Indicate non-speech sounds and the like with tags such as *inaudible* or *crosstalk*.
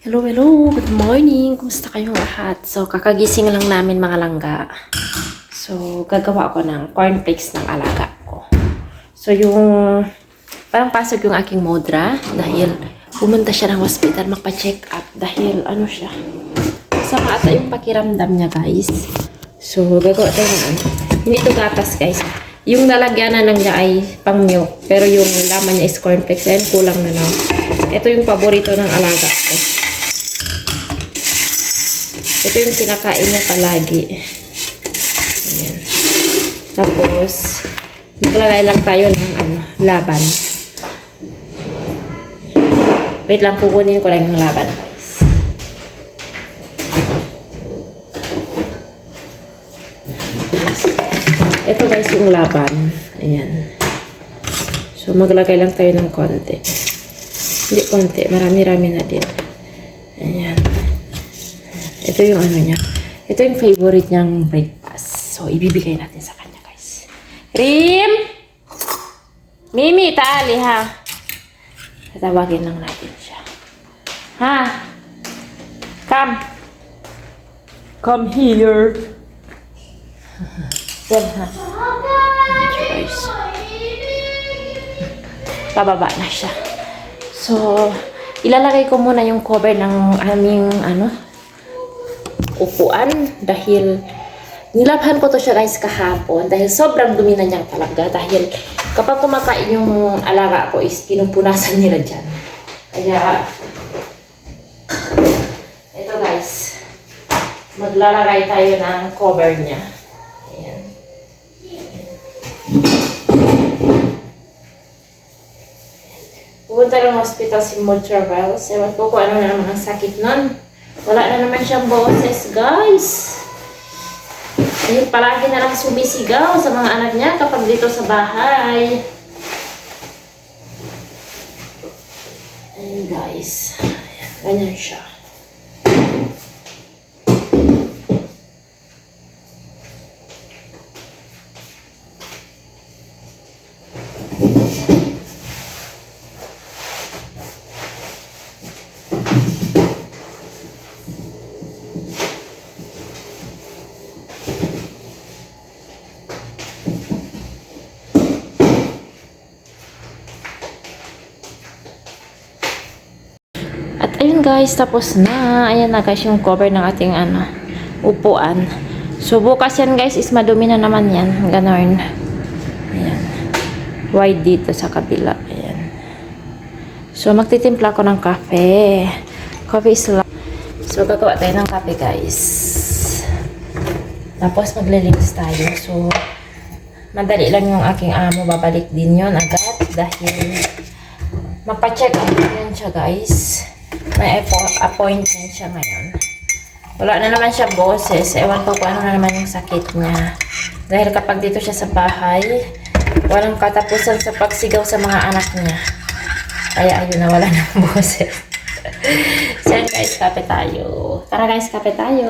Hello, hello! Good morning! Kumusta kayong lahat? So, kakagising lang namin mga langga. So, gagawa ako ng cornflakes ng alaga ko. So, yung... Parang pasok yung aking modra dahil pumunta siya ng hospital magpa-check up dahil ano siya. Sama ata yung pakiramdam niya, guys. So, gagawa tayo ng ano. Hindi ito gatas, guys. Yung lalagyanan lang niya ay pang milk. Pero yung laman niya is cornflakes. Ayan, kulang na lang. Ito yung paborito ng alaga ko. Ito yung kinakain niya palagi. Ayan. Tapos, maglalagay lang tayo ng ano, laban. Wait lang, kukunin ko lang yung laban. Ito guys yung laban. Ayan. So, maglagay lang tayo ng konti. Hindi konti, marami-rami na din. Ayan. Ito yung ano niya. Ito yung favorite niyang breakfast. So, ibibigay natin sa kanya, guys. Rim! Mimi, taali ha. Tatawagin lang natin siya. Ha? Come. Come here. Yan ha. Guys. Pababa na siya. So, ilalagay ko muna yung cover ng aming ano, upuan dahil nilabhan ko to siya guys kahapon dahil sobrang dumi na niya talaga dahil kapag kumakain yung alaga ko is pinupunasan nila dyan. Kaya, ito guys, maglalagay tayo ng cover niya. Ayan. Pupunta ng hospital si Mod Travels. Ewan ko kung ano na naman ang sakit nun. Wala na naman siyang boses, guys. Ayun, palagi na lang sumisigaw sa mga anak niya kapag dito sa bahay. Ayun, guys. Ganyan siya. Guys, tapos na. Ayan na guys yung cover ng ating ano, upuan. So bukas yan guys is madumi na naman yan. Ganon. Ayan. Wide dito sa kabila. Ayan. So magtitimpla ko ng kape. Coffee is lang. So gagawa tayo ng kape guys. Tapos maglilinis tayo. So madali lang yung aking amo. Babalik din yon agad dahil Magpa-check up yan siya, guys. May appo- appointment siya ngayon. Wala na naman siya boses. Ewan ko kung ano na naman yung sakit niya. Dahil kapag dito siya sa bahay, walang katapusan sa pagsigaw sa mga anak niya. Kaya ayun na, wala *laughs* ng boses. so guys, kape tayo. Tara guys, kape tayo.